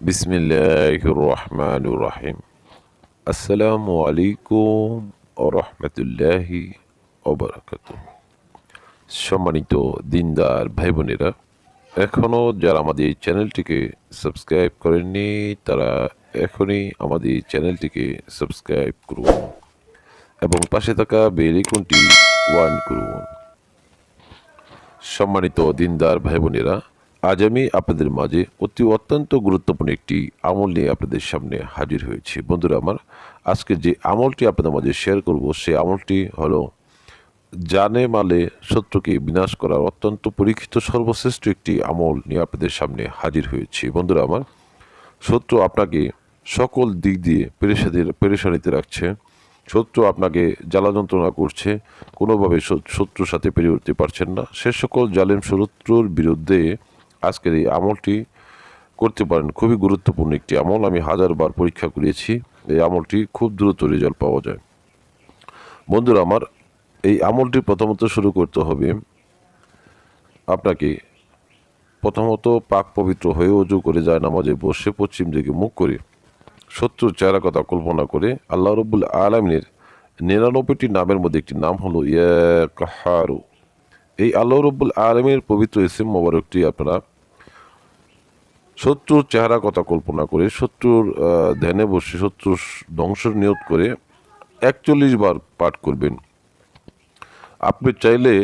বিসমিল্লাহ রহমান রাহিম আসসালামু আলাইকুম ও রহমতুল্লাহি ওবরাকাত সম্মানিত দিনদার ভাই বোনেরা এখনও যারা আমাদের চ্যানেলটিকে সাবস্ক্রাইব করেননি, তারা এখনই আমাদের চ্যানেলটিকে সাবস্ক্রাইব করুন এবং পাশে থাকা বেল আইকনটি ওয়ান করুন। সম্মানিত দিনদার ভাই বোনেরা আজ আমি আপনাদের মাঝে অতি অত্যন্ত গুরুত্বপূর্ণ একটি আমল নিয়ে আপনাদের সামনে হাজির হয়েছি। বন্ধুরা আমার, আজকে যে আমলটি আপনাদের মাঝে শেয়ার করব, সেই আমলটি হলো, জানে মালে শত্রুকে বিনাশ করার অত্যন্ত পরীক্ষিত সর্বশ্রেষ্ঠ একটি আমল নিয়ে আপনাদের সামনে হাজির হয়েছি। বন্ধুরা আমার, শত্রু আপনাকে সকল দিক দিয়ে পেরেশানির, পেরেশানিতে রাখছে। শত্রু আপনাকে জ্বালা যন্ত্রণা করছে, কোনোভাবে শত্রুর সাথে পেরে উঠতে পারছেন না। সে সকল জালেম শত্রুর বিরুদ্ধে আজকের এই আমলটি করতে পারেন। খুবই গুরুত্বপূর্ণ একটি আমল। আমি হাজারবার পরীক্ষা করিয়েছি। এই আমলটি খুব দ্রুত রেজাল্ট পাওয়া যায়। বন্ধুরা, আমার এই আমলটি প্রথমত শুরু করতে হবে আপনাকে প্রথমত পাক পবিত্র হয়ে অজু করে যায় নামাজে বসে পশ্চিম দিকে মুখ করে শত্রুর চেহারা কথা কল্পনা করে আল্লাহ রব্বুল আলমিনের নিরানব্বইটি নামের মধ্যে একটি নাম হলো ইয়া কাহারু এই আল্লাহ রব্বুল আলমের পবিত্র ইসিম মোবারকটি আপনারা শত্রুর চেহারা কথা কল্পনা করে, শত্রুর ধ্যানে বসে শত্রুর ধ্বংস নিয়ত করে একচল্লিশ বার পাঠ করবেন। আপনি চাইলে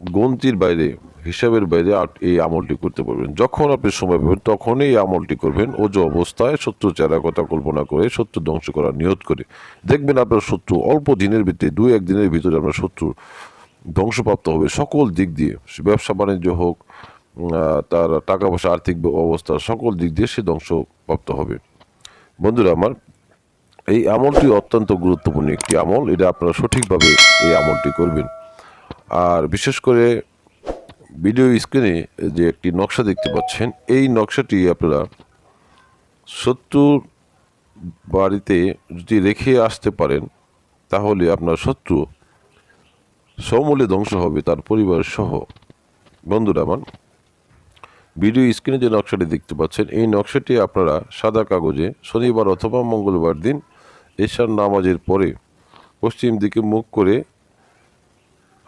গন্তির বাইরে, হিসাবের বাইরে এই আমলটি করতে পারবেন। যখন আপনি সময় পাবেন, তখনই এই আমলটি করবেন। ওজো অবস্থায় শত্রু চেহারা কথা কল্পনা করে, শত্রু ধ্বংস করার নিয়ত করে। দেখবেন আপনার শত্রু অল্প দিনের ভিতরে দুই, এক দিনের ভিতরে আপনার শত্রু ধ্বংসপ্রাপ্ত হবে। সকল দিক দিয়ে ব্যবসা বাণিজ্য হোক তার টাকা পয়সা, আর্থিক অবস্থা সকল দিক দিয়ে সে ধ্বংসপ্রাপ্ত হবে। বন্ধুরা আমার, এই আমলটি অত্যন্ত গুরুত্বপূর্ণ একটি আমল। এটা আপনারা সঠিকভাবে এই আমলটি করবেন। আর বিশেষ করে ভিডিও স্ক্রিনে যে একটি নকশা দেখতে পাচ্ছেন, এই নকশাটি আপনারা শত্রুর বাড়িতে যদি রেখে আসতে পারেন, তাহলে আপনার শত্রু সমূলে ধ্বংস হবে, তার পরিবার সহ বন্ধুরা আমার ভিডিও স্ক্রিনে যে নকশাটি দেখতে পাচ্ছেন, এই নকশাটি আপনারা সাদা কাগজে শনিবার অথবা মঙ্গলবার দিন এশার নামাজের পরে পশ্চিম দিকে মুখ করে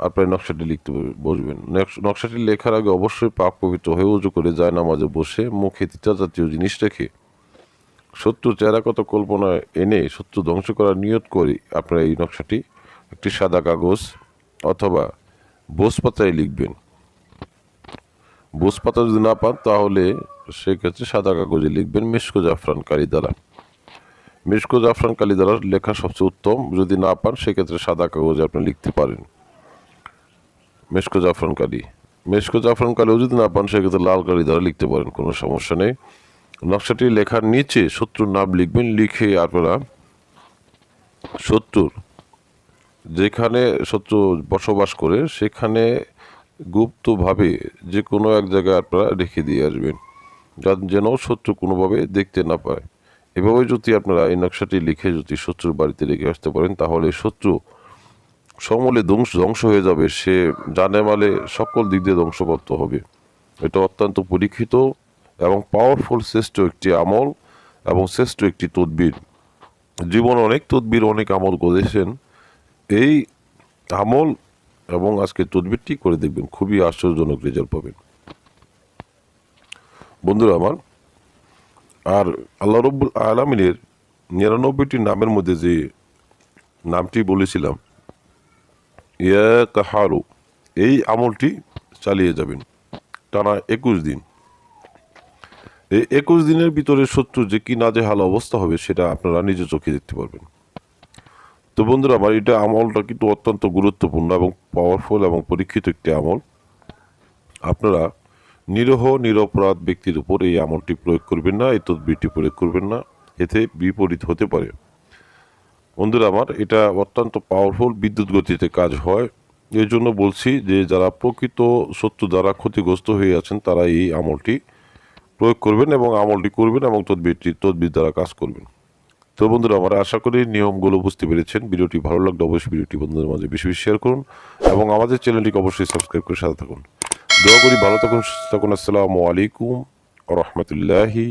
আপনার নকশাটি লিখতে বসবেন। নকশাটি লেখার আগে অবশ্যই পাক পবিত্র হয়ে উজু করে যায় নামাজে বসে মুখে তিতা জাতীয় জিনিস রেখে শত্রু চেহারা কত কল্পনা এনে শত্রু ধ্বংস করার নিয়ত করে আপনারা এই নকশাটি একটি সাদা কাগজ অথবা বোস পাতায় লিখবেন। বোস পাতা যদি না পান, তাহলে সেক্ষেত্রে সাদা কাগজে লিখবেন মিসকো জাফরান কালি দ্বারা মিসকো জাফরান কালি দ্বারা লেখা সবচেয়ে উত্তম। যদি না পান, সেক্ষেত্রে সাদা কাগজে আপনি লিখতে পারেন। মেসকো জাফরান কালি। মেসকো জাফরান কালিও যদি না পান, সেক্ষেত্রে লাল কালি দ্বারা লিখতে পারেন, কোনো সমস্যা নেই। নকশাটি লেখার নিচে শত্রুর নাম লিখবেন, লিখে আপনারা শত্রুর। যেখানে শত্রু বসবাস করে, সেখানে গুপ্তভাবে যে কোনো এক জায়গায় আপনারা রেখে দিয়ে আসবেন যেন শত্রু কোনোভাবে দেখতে না পায়। এভাবে যদি আপনারা এই নকশাটি লিখে যদি শত্রুর বাড়িতে রেখে আসতে পারেন, তাহলে শত্রু সমূলে ধ্বংস ধ্বংস হয়ে যাবে। সে জানে মালে সকল দিক দিয়ে ধ্বংসপ্রাপ্ত হবে। এটা অত্যন্ত পরীক্ষিত এবং পাওয়ারফুল শ্রেষ্ঠ একটি আমল এবং শ্রেষ্ঠ একটি তদবির। জীবন অনেক তদবির, অনেক আমল করেছেন। এই আমল এবং আজকে তদবিরটি করে দেখবেন, খুবই আশ্চর্যজনক রেজাল্ট পাবেন। বন্ধুরা আমার, আর আল্লাহ রব্বুল আলমিনের নিরানব্বইটি নামের মধ্যে যে নামটি বলেছিলাম, ইয়া কাহারু, এই আমলটি চালিয়ে যাবেন টানা একুশ দিন। এই একুশ দিনের ভিতরে শত্রু যে কি না যে হাল অবস্থা হবে, সেটা আপনারা নিজে চোখে দেখতে পারবেন। তো বন্ধুরা, আমার এটা আমলটা কিন্তু অত্যন্ত গুরুত্বপূর্ণ এবং পাওয়ারফুল এবং পরীক্ষিত একটি আমল। আপনারা নিরহ, নিরপরাধ ব্যক্তির উপর এই আমলটি প্রয়োগ করবেন না, এই তদবিরটি প্রয়োগ করবেন না, এতে বিপরীত হতে পারে। বন্ধুরা, আমার এটা অত্যন্ত পাওয়ারফুল বিদ্যুৎ গতিতে কাজ হয়। এই জন্য বলছি যে, যারা প্রকৃত শত্রু দ্বারা ক্ষতিগ্রস্ত হয়ে আছেন, তারা এই আমলটি প্রয়োগ করবেন এবং আমলটি করবেন এবং তদবিরটি, তদবির দ্বারা কাজ করবেন। তো বন্ধুরা, আমরা আশা করি নিয়মগুলো বুঝতে পেরেছেন। ভিডিওটি ভালো লাগলে অবশ্যই ভিডিওটি বন্ধুদের মাঝে বেশি বেশি শেয়ার করুন এবং আমাদের চ্যানেলটিকে অবশ্যই সাবস্ক্রাইব করে সাথে থাকুন। দোয়া করি ভালো থাকুন, সুস্থ থাকুন। আসসালামু আলাইকুম রহমতুল্লাহি